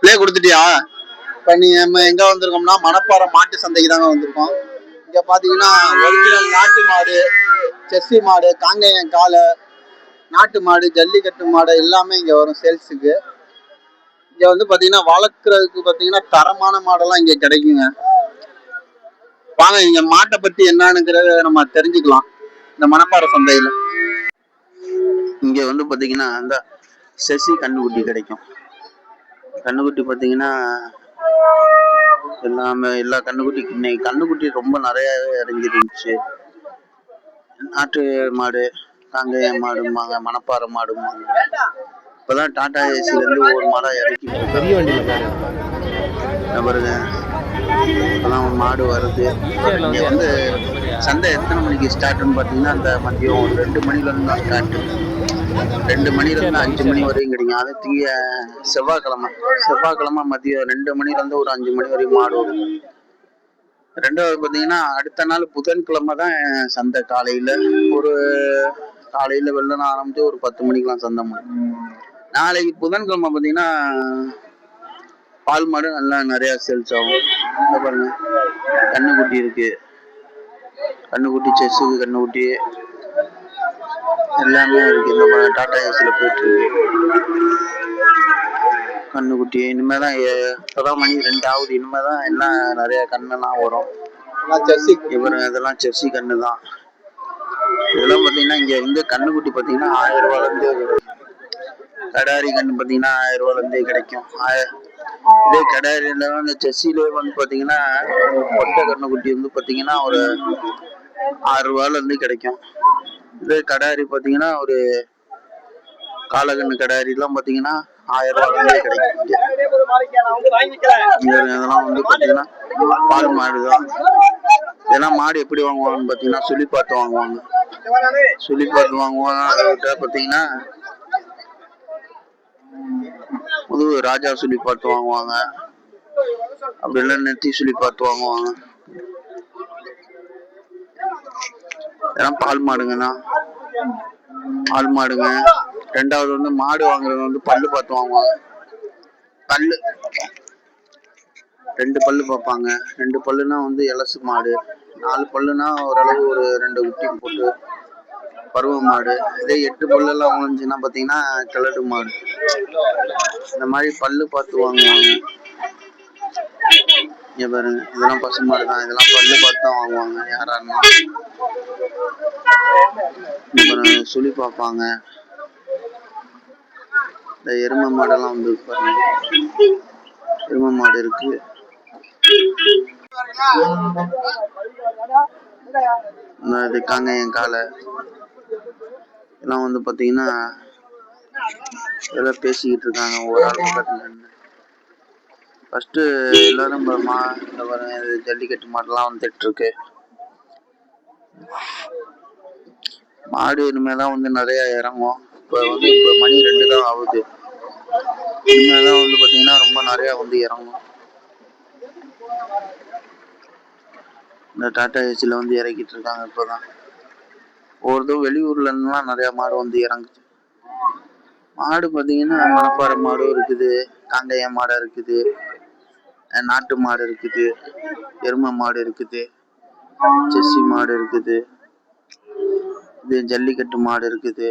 Play கொடுத்துட்டியா? இப்போ நீ நம்ம எங்கே வந்திருக்கோம்னா மணப்பாறை மாட்டு சந்தைக்கு தாங்க வந்திருக்கோம். இங்கே பார்த்தீங்கன்னா ஒரிஜினல் நாட்டு மாடு செஸ்ஸி மாடு காங்கேயன் காளை நாட்டு மாடு ஜல்லிக்கட்டு மாடு எல்லாமே இங்கே வரும் சேல்ஸுக்கு. இங்கே வந்து பார்த்தீங்கன்னா வளர்க்குறதுக்கு பார்த்தீங்கன்னா தரமான மாடெல்லாம் இங்கே கிடைக்குங்க. வாங்க இங்க மாட்டை பத்தி என்னன்னுங்கிறத நம்ம தெரிஞ்சுக்கலாம். இந்த மணப்பாறை சந்தையில. இங்க வந்து பாத்தீங்கன்னா அந்த செசி கண்டுபிடி கிடைக்கும். கண்ணுக்குட்டி பாத்தீங்கன்னா எல்லாமே எல்லா கண்ணுக்குட்டி இன்னைக்கு கண்ணுக்குட்டி ரொம்ப நிறைய இறங்கிருந்துச்சு நாட்டு மாடு காங்கேய மாடும்பாங்க மணப்பாறை மாடும்பாங்க. இப்பதான் டாடா ஏசில இருந்து ஒவ்வொரு மாடா இறக்கிட்டு இருக்காங்க பெரிய வண்டியில் பாரு இங்க பாருங்க. இப்பதான் மாடு வருது. இங்க வந்து சந்தை எத்தனை மணிக்கு ஸ்டார்ட்னு பாத்தீங்கன்னா அந்த மதியம் ஒரு ரெண்டு மணில இருந்து தான் ஸ்டார்ட் ரெண்டு மணில இருந்து அஞ்சு மணி வரையும் கிடைக்கும். அது திங்க செவ்வாய்க்கிழமை. செவ்வாய்க்கிழமை மதியம் ரெண்டு மணில இருந்து ஒரு அஞ்சு மணி வரையும் மாடு ரெண்டாவது பாத்தீங்கன்னா அடுத்த நாள் புதன்கிழமை தான் சந்தை. காலையில ஒரு காலையில வெள்ளன ஆரம்பிச்சு ஒரு பத்து மணிக்கெல்லாம் சந்தை முடியும். நாளைக்கு புதன்கிழமை பாத்தீங்கன்னா பால் மாடு நல்லா நிறைய சேல்ஸ் ஆகும். இந்த பாருங்க. கண்ணுக்குட்டி இருக்கு. கண்ணுக்குட்டி செஸ்ஸுக்கு கண்ணுக்குட்டி. எல்லாமே இருக்கு. இந்த பாருங்க டாடா ஏசில போயிட்டு இருக்கு. கண்ணுக்குட்டி இனிமே தான் இப்பதான் மணி ரெண்டு ஆகுது. இனிமே தான் எல்லாம் நிறைய கண்ணெல்லாம் வரும். இவர் இதெல்லாம் செர்சி கண்ணு. தான் இதெல்லாம் பார்த்தீங்கன்னா இங்க வந்து கண்ணுக்குட்டி பார்த்தீங்கன்னா ஆயிரம் ரூபாயில இருந்து கடாரி கண்ணு பார்த்தீங்கன்னா ஆயிரம் ரூபாயில இருந்தே கிடைக்கும் இதே கடாரியில வந்து செஸ்ஸிலே வந்து பார்த்தீங்கன்னா பொட்டை கண்ணுக்குட்டி வந்து பார்த்தீங்கன்னா ஒரு ஆறு ரூபாயில இருந்து கிடைக்கும். இதே கடாரி பார்த்தீங்கன்னா ஒரு காலகண்ணு கடாரி எல்லாம் பார்த்தீங்கன்னா ஆயிரம் ரூபாய் கிடைக்கும் இதெல்லாம் வந்து பார்த்தீங்கன்னா பால் மாடு தான். இதெல்லாம் மாடு எப்படி வாங்குவாங்கன்னு பார்த்தீங்கன்னா சுழி பார்த்து வாங்குவாங்க. சுழி பார்த்து வாங்குவாங்க. அதை விட்டா பார்த்தீங்கன்னா புது ராஜா சுழி பார்த்து வாங்குவாங்க. அப்படி இல்லை நெத்தி சுழி பார்த்து வாங்குவாங்க. இதெல்லாம் பால் மாடுங்கண்ணா. பால் மாடுங்க. ரெண்டாவது வந்து மாடு வாங்குறது வந்து பல்லு பார்த்து வாங்குவாங்க. பல்லு. ரெண்டு பல்லு பார்ப்பாங்க. ரெண்டு பல்லுனா வந்து எலசு மாடு. நாலு பல்லுனா ஓரளவு ஒரு ரெண்டு குட்டி போட்டு பருவ மாடு. இதே எட்டு பல்லெல்லாம் முடிஞ்சுன்னா பார்த்தீங்கன்னா கிளடு மாடு. இந்த மாதிரி பல்லு பார்த்து வாங்குவாங்க. இங்க பாருங்க. இதெல்லாம் பசு மாடு தான். இதெல்லாம் பல்லு பார்த்து தான் வாங்குவாங்க. யாரா இருந்தாலும் சுழி பார்ப்பாங்க. இந்த எருமை மாடெல்லாம் வந்து பாருங்க. எருமை மாடு இருக்கு. இந்த என் காலை இதெல்லாம் வந்து பாத்தீங்கன்னா இதெல்லாம் பேசிக்கிட்டு இருக்காங்க. ஒரு ஆள் பக்கத்துல ஃபஸ்ட்டு எல்லாரும் மா இந்த பாருங்க இது ஜல்லிக்கட்டு மாடெல்லாம் வந்துட்டு இருக்கு மாடு இனிமேதான் வந்து நிறைய இறங்கும். இப்போ வந்து இப்போ மணி ரெண்டு தான் ஆகுது. இனிமேதான் வந்து பாத்தீங்கன்னா ரொம்ப நிறைய வந்து இறங்கும். இந்த டாடா ஏசில வந்து இறக்கிட்டு இருக்காங்க இப்போதான். ஒவ்வொருத்தரும் வெளியூர்ல நிறையா நிறைய மாடு வந்து இறங்குது மாடு பார்த்தீங்கன்னா மணப்பாறை மாடும் இருக்குது காங்கேயம் மாடாக இருக்குது. நாட்டு மாடு இருக்குது எருமை மாடு இருக்குது ஜெர்சி மாடு இருக்குது இது ஜல்லிக்கட்டு மாடு இருக்குது.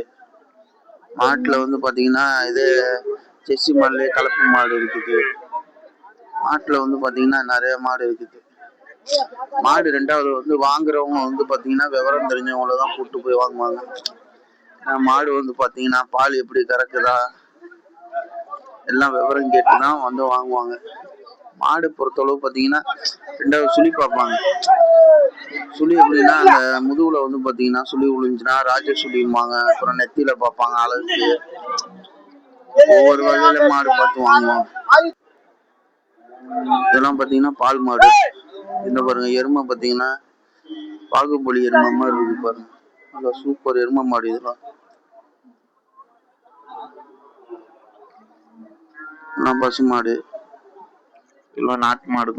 மாட்டில் வந்து பார்த்தீங்கன்னா இது ஜெர்சி மாடுலேயே கலப்பு மாடு இருக்குது. மாட்டில் வந்து பார்த்தீங்கன்னா நிறைய மாடு இருக்குது. மாடு ரெண்டாவது வந்து வாங்குறவங்க வந்து பார்த்தீங்கன்னா விவரம் தெரிஞ்சவங்கள தான் கூப்பிட்டு போய் வாங்குவாங்க. மாடு வந்து பார்த்தீங்கன்னா பால் எப்படி கறக்குதா எல்லாம் விவரம் கேட்டு தான் வந்து வாங்குவாங்க. மாடு பொறுத்தளவு பாத்தீங்கன்னா ரெண்டாவது சுழி பார்ப்பாங்க. சுழி எப்படின்னா அந்த முதுகுல வந்து பாத்தீங்கன்னா சுழி விழுந்துச்சுன்னா ராஜ சுழிம்பாங்க. அப்புறம் நெத்தியில பார்ப்பாங்க அழகுக்கு ஒவ்வொரு வகையில மாடு பார்த்து வாங்குவோம் இதெல்லாம் பாத்தீங்கன்னா பால் மாடு. இந்த பாருங்க எருமை பாத்தீங்கன்னா பாகுபலி எருமை மாதிரி இருக்கு பாருங்க. நல்லா சூப்பர் எருமை மாடு இதெல்லாம். நான் பசு மாடு. எல்லாம் நாட்டு மாடு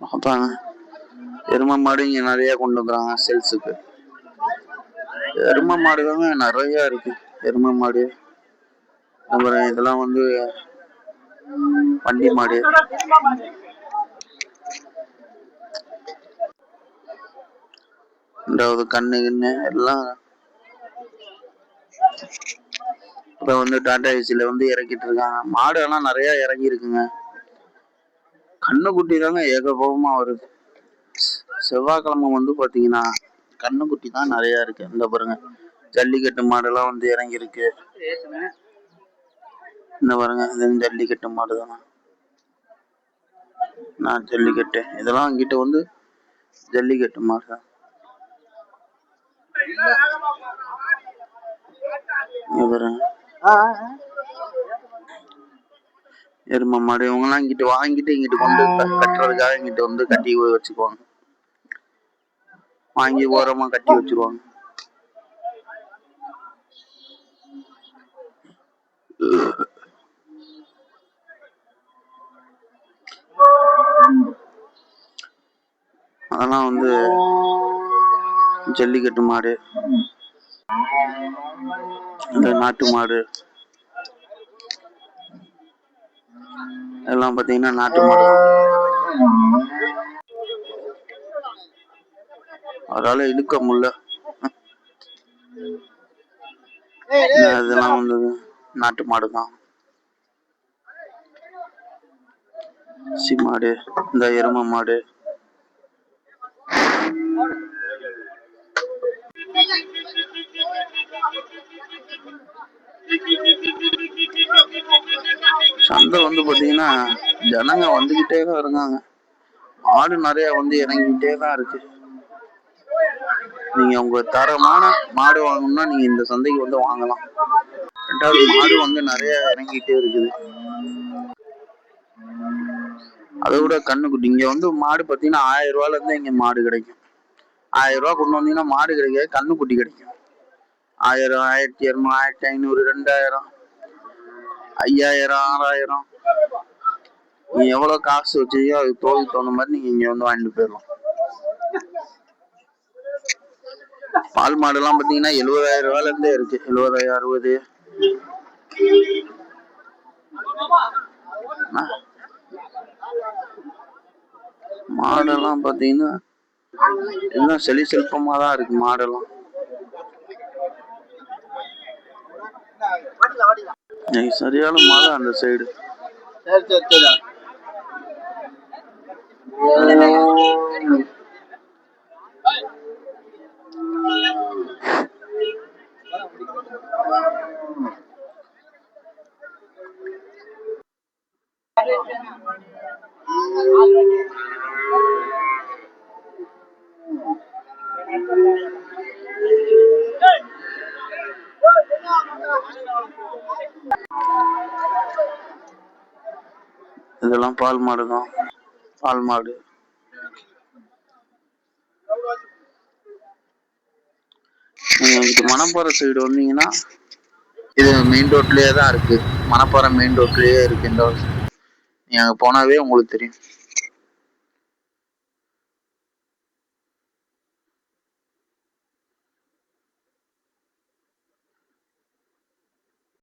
பார்ப்பாங்க எருமை மாடு இங்க நிறைய கொண்டு வந்துறாங்க சேல்ஸுக்கு எருமை மாடு நிறைய இருக்கு. எருமை மாடு. அப்புறம் இதெல்லாம் வந்து வண்டி மாடு. ரெண்டாவது கண்ணு கிண்ணு எல்லாம் இப்போ வந்து டாடா ஏசியில் வந்து இறக்கிட்டு இருக்காங்க. மாடு எல்லாம் நிறையா இறங்கியிருக்குங்க. கண்ணுக்குட்டி தாங்க ஏகபோகமாக வருது செவ்வாய்க்கிழமை வந்து பார்த்தீங்கன்னா கண்ணுக்குட்டி தான் நிறையா இருக்கு. இந்த பாருங்க. ஜல்லிக்கட்டு மாடெல்லாம் வந்து இறங்கியிருக்கு. இந்த பாருங்க. இது ஜல்லிக்கட்டு மாடு தானே நான் ஜல்லிக்கட்டு. இதெல்லாம் அங்கிட்ட வந்து ஜல்லிக்கட்டு மாடு தான். பாருங்க. எருமை மாடு இவங்கெல்லாம் இங்கிட்டு வாங்கிட்டு இங்கிட்டு கொண்டு கட்டுறதுக்காக இங்கிட்டு வந்து கட்டி வச்சுக்குவாங்க. வாங்கி ஓரமா கட்டி வச்சிருவாங்க. அதெல்லாம் வந்து ஜல்லிக்கட்டு மாடு. இந்த நாட்டு மாடு. எல்லாம் பாத்தீங்கன்னா நாட்டு மாடு. அதால இழுக்க முடியல. இதெல்லாம் வந்து நாட்டு மாடு தான் சி மாடு இந்த எருமை மாடு. சந்தை வந்து பாத்தீங்கன்னா ஜனங்க வந்துகிட்டே தான் இருக்காங்க. மாடு நிறைய வந்து இறங்கிக்கிட்டே தான் இருக்கு. நீங்க உங்க தரமான மாடு வாங்கணும்னா நீங்க இந்த சந்தைக்கு வந்து வாங்கலாம். ரெண்டாவது மாடு வந்து நிறைய இறங்கிட்டே இருக்குது. அதை விட கண்ணுக்குட்டி இங்க வந்து மாடு பாத்தீங்கன்னா ஆயிரம் ரூபாயில இருந்து இங்க மாடு கிடைக்கும். ஆயிரம் ரூபா கொண்டு வந்தீங்கன்னா மாடு கிடைக்காது கண்ணுக்குட்டி கிடைக்கும். ஆயிரம் ஆயிரத்தி இரநூறு ஆயிரத்தி ஐநூறு ரெண்டாயிரம். ஐயாயிரம் ஆறாயிரம். நீ எவ்வளவு காசு வச்சியோ அது தோல் தோணு மாதிரி நீங்க இங்க வந்து வாங்கிட்டு போயிடலாம். பால் மாடு எல்லாம் பாத்தீங்கன்னா எழுபதாயிரம் ரூபாயில இருந்தே இருக்கு. எழுபதாயிரம் அறுபது. மாடெல்லாம் பாத்தீங்கன்னா எல்லாம் செலி செல்பமா தான் இருக்கு மாடெல்லாம். இன்னைக்கு சரியான மழை அந்த சைடு இதெல்லாம் பால் மாடு தான். பால் மாடு. நீங்க மணப்பாறை சைடு வந்தீங்கன்னா இது மெயின் ரோட்லயே தான் இருக்கு. மணப்பாறை மெயின் ரோட்லயே இருக்கு இந்த நீங்க அங்க போனாவே உங்களுக்கு தெரியும்.